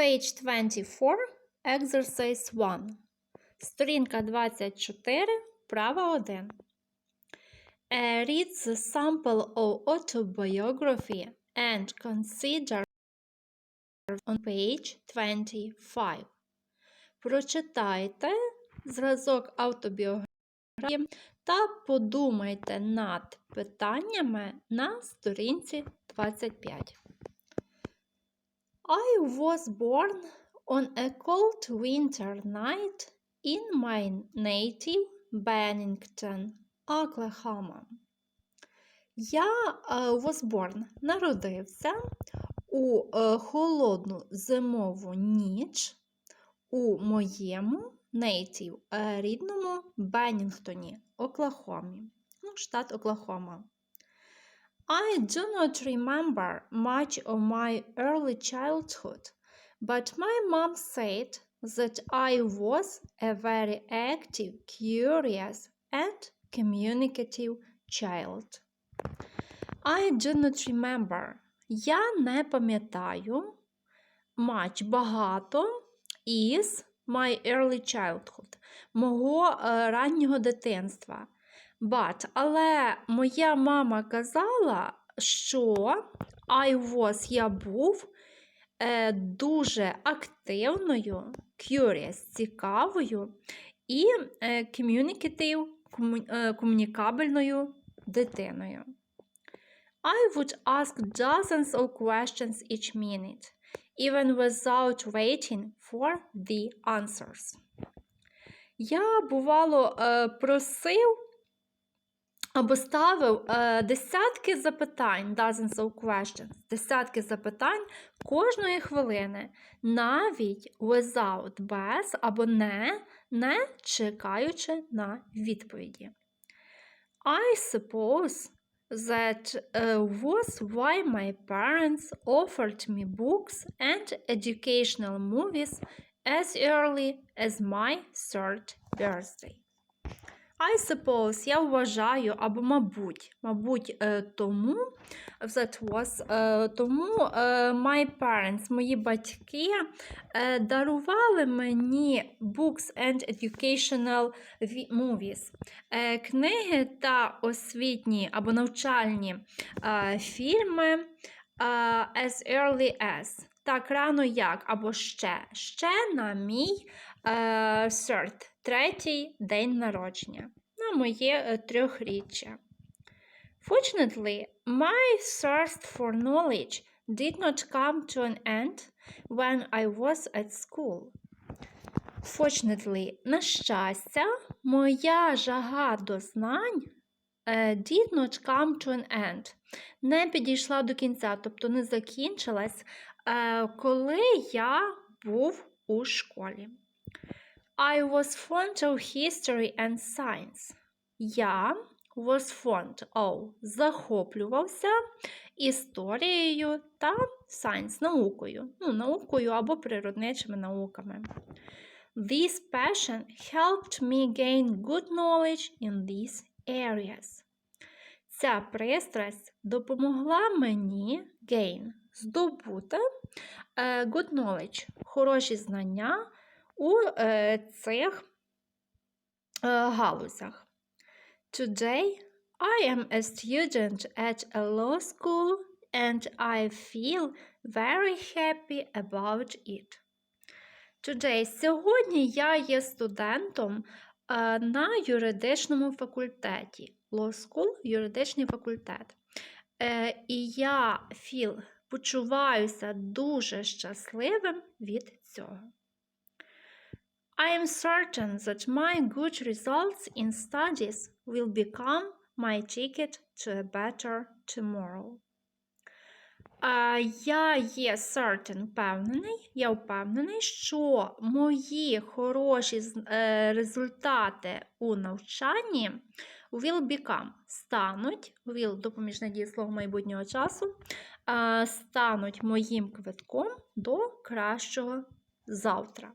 Page 24, exercise 1. Сторінка 24, права 1. Uh, read the sample of autobiography and consider on page 25. Прочитайте зразок автобіографії та подумайте над питаннями на сторінці 25. I was born on a cold winter night in my native Bennington, Oklahoma. Я е, was born, народився у е, холодну зимову ніч у моєму е, рідному Беннінгтоні, Оклахомі, ну, штат Оклахома. I do not remember much of my early childhood, but my mom said that I was a very active, curious, and communicative child. I do not remember. Я не пам'ятаю much багато is my early childhood, мого е, раннього дитинства. But, але моя мама казала, що I was, я був е, дуже активною, curious, цікавою і е, communicative, кому, е, комунікабельною дитиною. I would ask dozens of questions each minute, even without waiting for the answers. Я, бувало, е, просив або ставив е, десятки запитань, dozens of questions, десятки запитань кожної хвилини, навіть without, без або не, не чекаючи на відповіді. I suppose that uh, was why my parents offered me books and educational movies as early as my third birthday. I suppose, я вважаю, або мабуть, мабуть, е, тому that was, е, тому е, my parents, мої батьки дарували мені books and educational movies, книги та освітні або навчальні фільми as early as. Так рано як, або ще. Ще на мій third, третій день народження. На моє е, трьохріччя. Fortunately, my thirst for knowledge did not come to an end when I was at school. Fortunately, на щастя, моя жага до знань е, did not come to an end. Не підійшла до кінця, тобто не закінчилась, е, коли я був у школі. I was fond of history and science. Я was fond of захоплювався історією та science наукою. Ну, наукою або природничими науками. This passion helped me gain good knowledge in these areas. Ця пристрасть допомогла мені gain здобути е, good knowledge, хороші знання у е, цих е, галузях. Today I am a student at a law school and I feel very happy about it. Today, сьогодні я є студентом е, на юридичному факультеті. Law School – юридичний факультет. І я feel, почуваюся дуже щасливим від цього. I am certain that my good results in studies will become my ticket to a better tomorrow. Я є certain впевнений, я впевнений, що мої хороші е, результати у навчанні will become стануть, will допоміжне дієслово майбутнього часу, стануть моїм квитком до кращого завтра.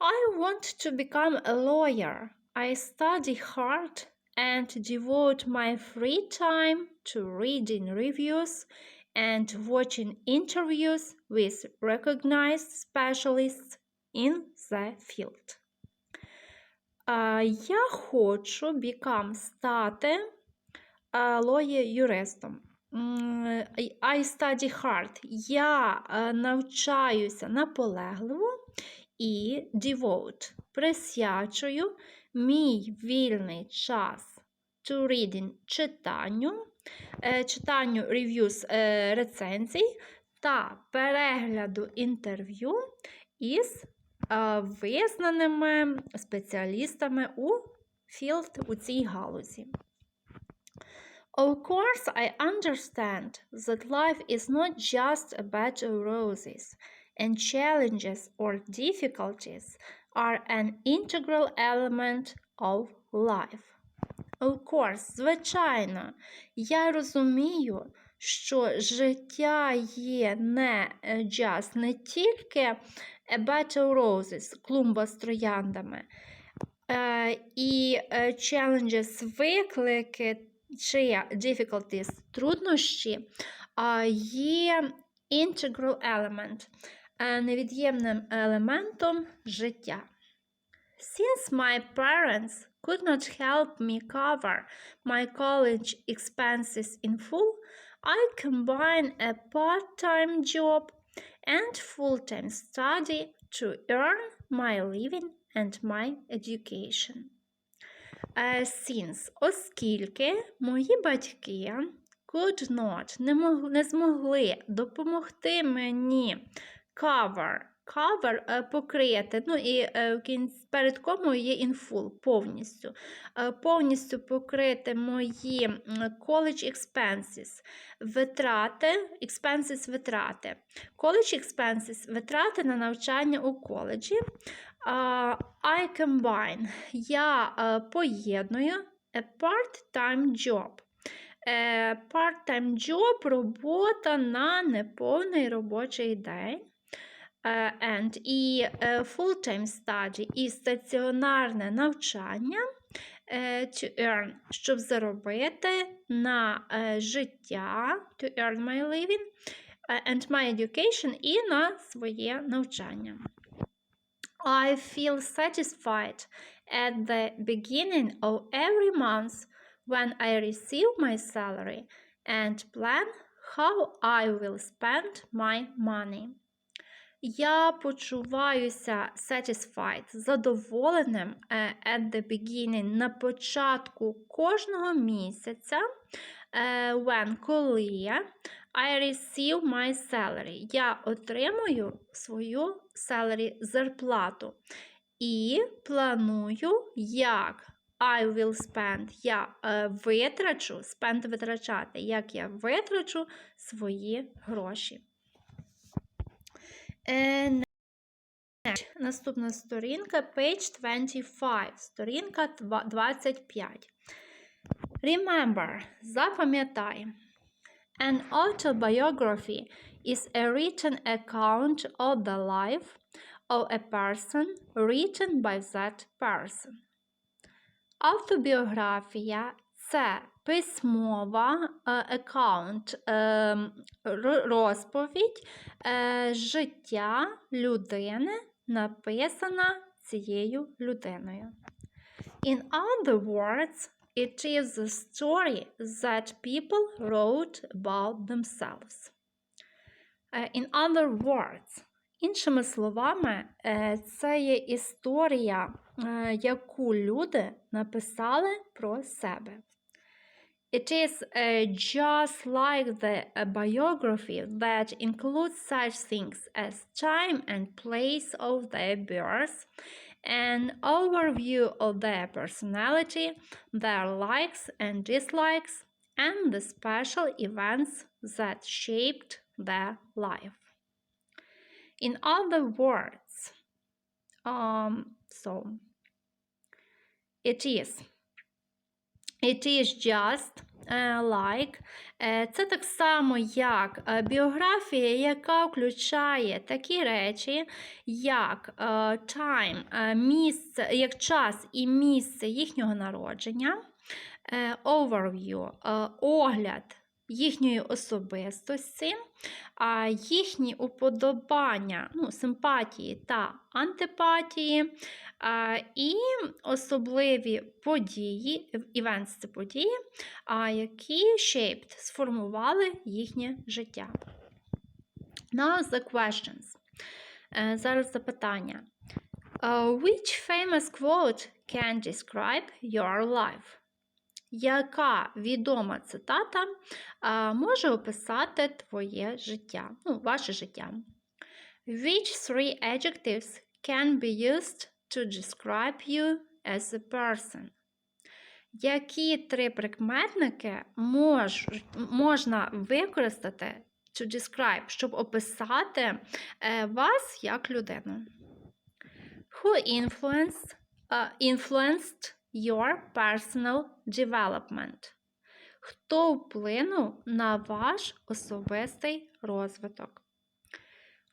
I want to become a lawyer. I study hard and devote my free time to reading reviews and watching interviews with recognized specialists in the field. А, Я хочу become стати а, лоє юристом. М, I study hard. Я е, навчаюся наполегливо І devote. Присвячую мій вільний час to reading читанню, е, читанню reviews е, рецензій та перегляду інтерв'ю із е, визнаними спеціалістами у field у цій галузі. Of course, I understand that life is not just a bed of roses, and challenges or difficulties are an integral element of life. Of course, звичайно, я розумію, що життя є не е, just, не тільки a bed of roses, клумба з трояндами, е, і е, challenges, виклики чи difficulties, труднощі, є integral element, е, невід'ємним елементом життя. Since my parents could not help me cover my college expenses in full, I combine a part-time job and full-time study to earn my living and my education. Е, Since, оскільки мої батьки could not, не, мог, не змогли допомогти мені cover, cover е, покрити, ну і е, перед комою є in full, повністю, е, повністю покрити мої college expenses, витрати, expenses витрати, college expenses, витрати на навчання у коледжі, I combine. Я поєдную a part-time job. Part-time job – робота на неповний робочий день. Е, And і е, full-time study і стаціонарне навчання е, to earn, щоб заробити на е, життя, to earn my living, е, and my education і на своє навчання. I feel satisfied at the beginning of every month when I receive my salary and plan how I will spend my money. Я почуваюся satisfied, задоволеним е, at the beginning на початку кожного місяця, е, when, коли I receive my salary. Я отримую свою salary зарплату. І планую, як I will spend. Я е, витрачу, spend витрачати, як я витрачу свої гроші. Е, next. Наступна сторінка, page 25, сторінка два- 25. Remember, запам'ятай. An autobiography is a written account of the life of a person written by that person. Автобіографія це письмова е, аккаунт, е, розповідь е, життя людини, написана цією людиною. In other words, it is the story that people wrote about themselves. In other words, іншими словами, це є історія, яку люди написали про себе. It is uh, just like the uh, biography that includes such things as time and place of their birth, an overview of their personality, their likes and dislikes, and the special events that shaped their life. In other words, um, so it is. It is just е, like. Е, Це так само, як е, біографія, яка включає такі речі, як time, місце, як час і місце їхнього народження, overview, огляд їхньої особистості, їхні уподобання, ну, симпатії та антипатії, і особливі події, events – це події, які shaped, сформували їхнє життя. Now the questions. Е, Зараз запитання. Uh, which famous quote can describe your life? Яка відома цитата може описати твоє життя, ну, ваше життя? Which three adjectives can be used to describe you as a person? Які три прикметники мож, можна використати to describe, щоб описати е, вас як людину? Who influenced, uh, influenced your personal development? Хто вплинув на ваш особистий розвиток?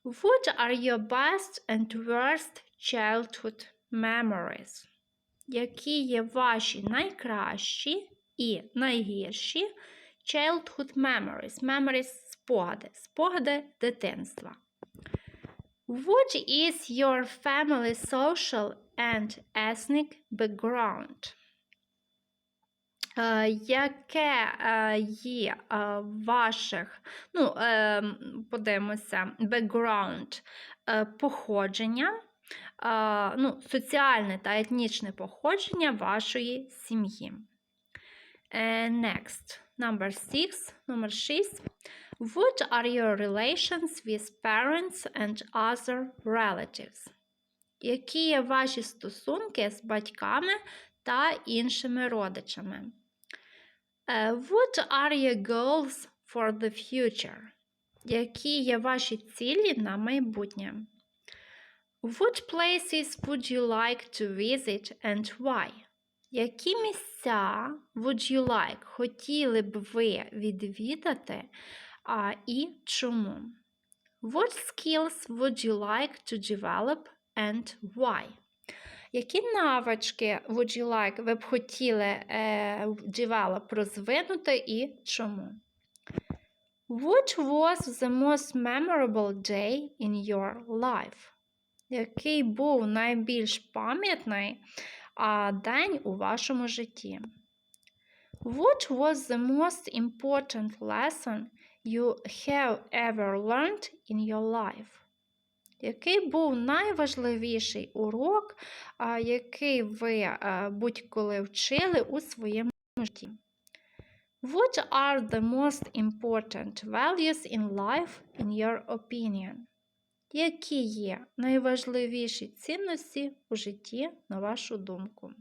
What are your best and worst childhood memories? Які є ваші найкращі і найгірші childhood memories? Memories – спогади, спогади дитинства. What is your family social and ethnic background? Е, Яке е, є е, ваших, ну, е, подивимося, background е, походження, е, ну, соціальне та етнічне походження вашої сім'ї? Е, Next, number six, номер 6. What are your relations with parents and other relatives? Які є ваші стосунки з батьками та іншими родичами? Е, What are your goals for the future? Які є ваші цілі на майбутнє? What places would you like to visit and why? Які місця would you like хотіли б ви відвідати а, і чому? What skills would you like to develop and why? Які навички would you like ви б хотіли е, develop розвинути і чому? What was the most memorable day in your life? Який був найбільш пам'ятний день у вашому житті? What was the most important lesson you have ever learned in your life? Який був найважливіший урок, який ви будь-коли вчили у своєму житті? What are the most important values in life in your opinion? Які є найважливіші цінності у житті, на вашу думку?